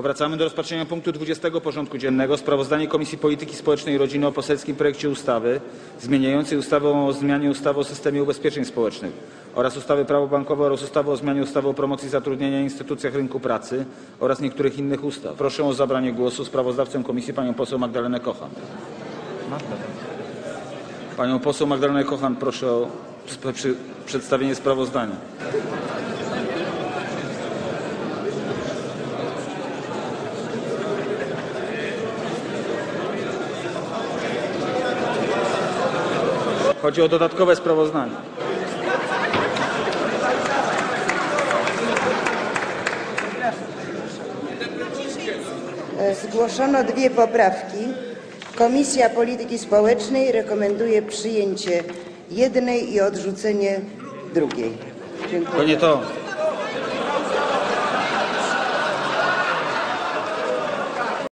Powracamy do rozpatrzenia punktu 20. porządku dziennego. Sprawozdanie Komisji Polityki Społecznej i Rodziny o poselskim projekcie ustawy zmieniającej ustawę o zmianie ustawy o systemie ubezpieczeń społecznych oraz ustawy Prawo bankowe oraz ustawy o zmianie ustawy o promocji zatrudnienia i instytucjach rynku pracy oraz niektórych innych ustaw. Proszę o zabranie głosu sprawozdawcę komisji panią poseł Magdalenę Kochan. Panią poseł Magdalenę Kochan proszę o przy- przedstawienie sprawozdania. Chodzi o dodatkowe sprawozdanie. Zgłoszono dwie poprawki. Komisja Polityki Społecznej rekomenduje przyjęcie jednej i odrzucenie drugiej. To Dziękuję. nie to.